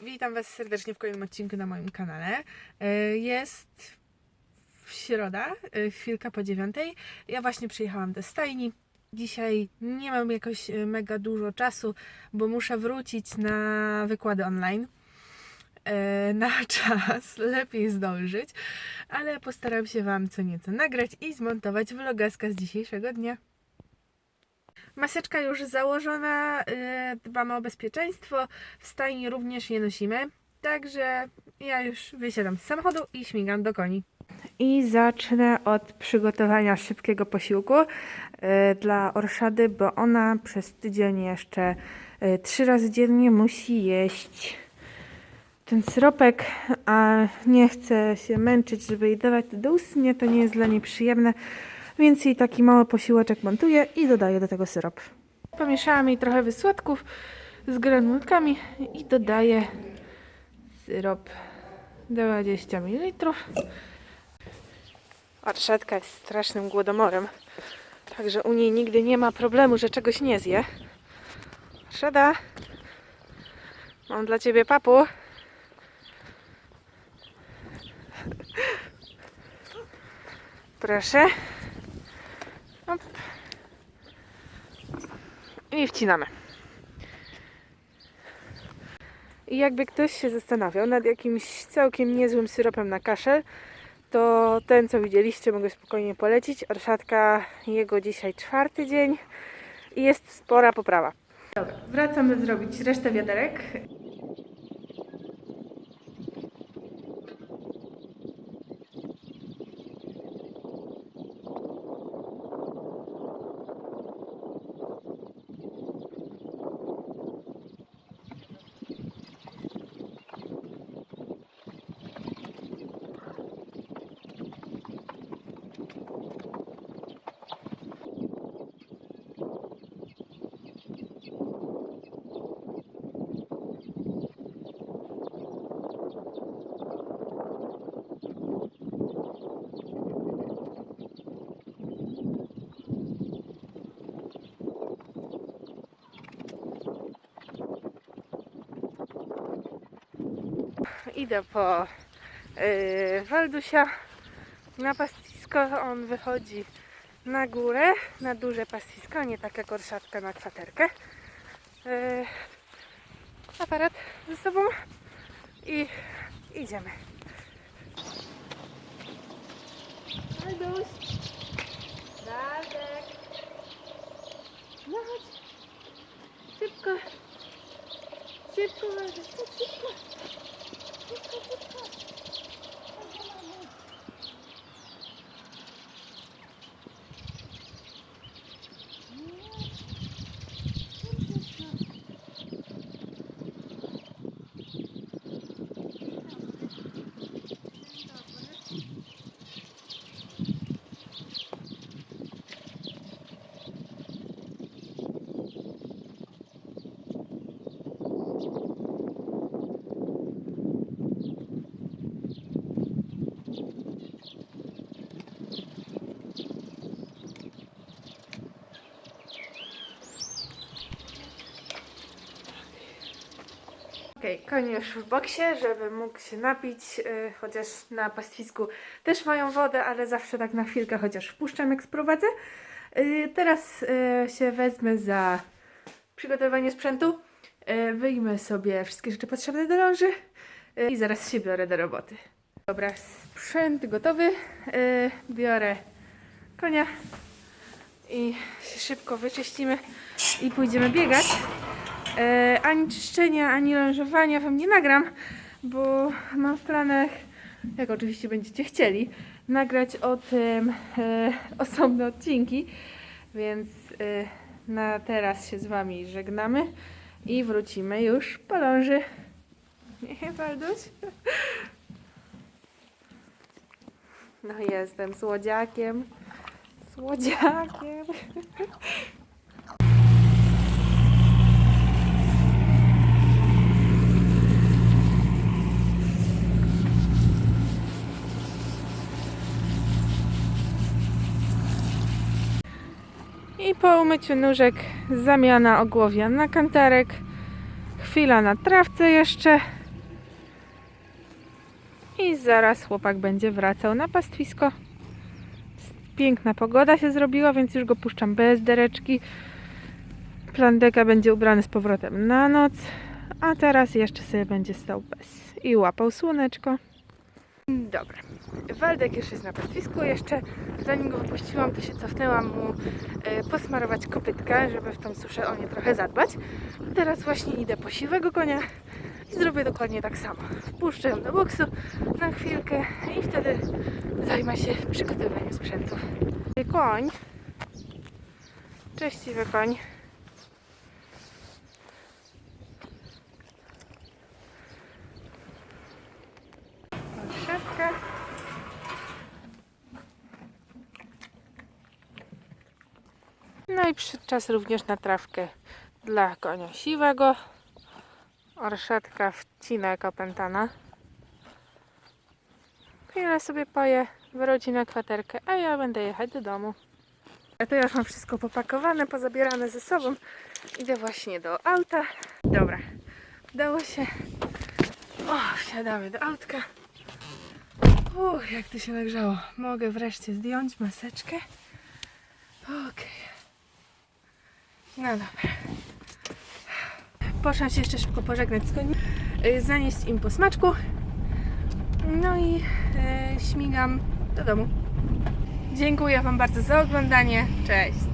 Witam Was serdecznie w kolejnym odcinku na moim kanale. E, Jest w środa, e, chwilka po dziewiątej. Ja właśnie przyjechałam do stajni. Dzisiaj nie mam jakoś e, mega dużo czasu, bo muszę wrócić na wykłady online. Na czas, lepiej zdążyć, ale postaram się Wam co nieco nagrać i zmontować vlogaska z dzisiejszego dnia. Maseczka już założona, yy, dbamy o bezpieczeństwo, w stajni również je nosimy, także ja już wysiadam z samochodu i śmigam do koni. I zacznę od przygotowania szybkiego posiłku yy, dla orszady, bo ona przez tydzień jeszcze yy, trzy razy dziennie musi jeść ten syropek, a nie chce się męczyć, żeby jej dawać do ust. Nie, to nie jest dla niej przyjemne, więc jej taki mały posiłeczek montuję i dodaję do tego syrop. Pomieszałam jej trochę wysłodków z granulkami i dodaję syrop 20 ml. Orszatka jest strasznym głodomorem, także u niej nigdy nie ma problemu, że czegoś nie zje. Orszada, mam dla Ciebie papu. Proszę. I wcinamy. I jakby ktoś się zastanawiał nad jakimś całkiem niezłym syropem na kaszel, to ten, co widzieliście, mogę spokojnie polecić. Orszatka jego dzisiaj czwarty dzień i jest spora poprawa. Dobra, wracamy zrobić resztę wiaderek. Idę po yy, Waldusia na pastwisko. On wychodzi na górę, na duże pastwisko, nie tak jak na kwaterkę. Yy, aparat ze sobą i idziemy. Walduś! Waldek! No chodź! Szybko! Szybko, Walduś! Szybko, どこ? Okej, koń już w boksie, żeby mógł się napić, yy, chociaż na pastwisku też mają wodę, ale zawsze tak na chwilkę chociaż wpuszczam, jak sprowadzę. Yy, teraz yy, się wezmę za przygotowanie sprzętu. Yy, wyjmę sobie wszystkie rzeczy potrzebne do ląży yy, i zaraz się biorę do roboty. Dobra, sprzęt gotowy. Yy, biorę konia i się szybko wyczyścimy i pójdziemy biegać. E, ani czyszczenia, ani lążowania wam nie nagram, bo mam w planach, jak oczywiście będziecie chcieli, nagrać o tym e, osobne odcinki, więc e, na teraz się z wami żegnamy i wrócimy już po ląży. Nie, Walduś? No jestem słodziakiem. Słodziakiem. I po umyciu nóżek zamiana ogłowia na kantarek. Chwila na trawce jeszcze. I zaraz chłopak będzie wracał na pastwisko. Piękna pogoda się zrobiła, więc już go puszczam bez dereczki. Plandeka będzie ubrany z powrotem na noc, a teraz jeszcze sobie będzie stał bez i łapał słoneczko. Dobra. Waldek już jest na pastwisku. Jeszcze zanim go wypuściłam, to się cofnęłam mu e, posmarować kopytka, żeby w tą suszę o nie trochę zadbać. Teraz właśnie idę po siwego konia i zrobię dokładnie tak samo. Wpuszczę ją do boksu na chwilkę i wtedy zajmę się przygotowaniem sprzętu. Koń. Cześć siwy koń. No i przyszedł czas również na trawkę dla konia siwego. Orszatka wcina jak opętana. Chwilę sobie poje, wróci na kwaterkę, a ja będę jechać do domu. A to już mam wszystko popakowane, pozabierane ze sobą. Idę właśnie do auta. Dobra, udało się. O, wsiadamy do autka. Uch, jak to się nagrzało. Mogę wreszcie zdjąć maseczkę. Okej. No dobra. Poszłam się jeszcze szybko pożegnać z koni, y, zanieść im po smaczku. No i y, śmigam do domu. Dziękuję Wam bardzo za oglądanie. Cześć!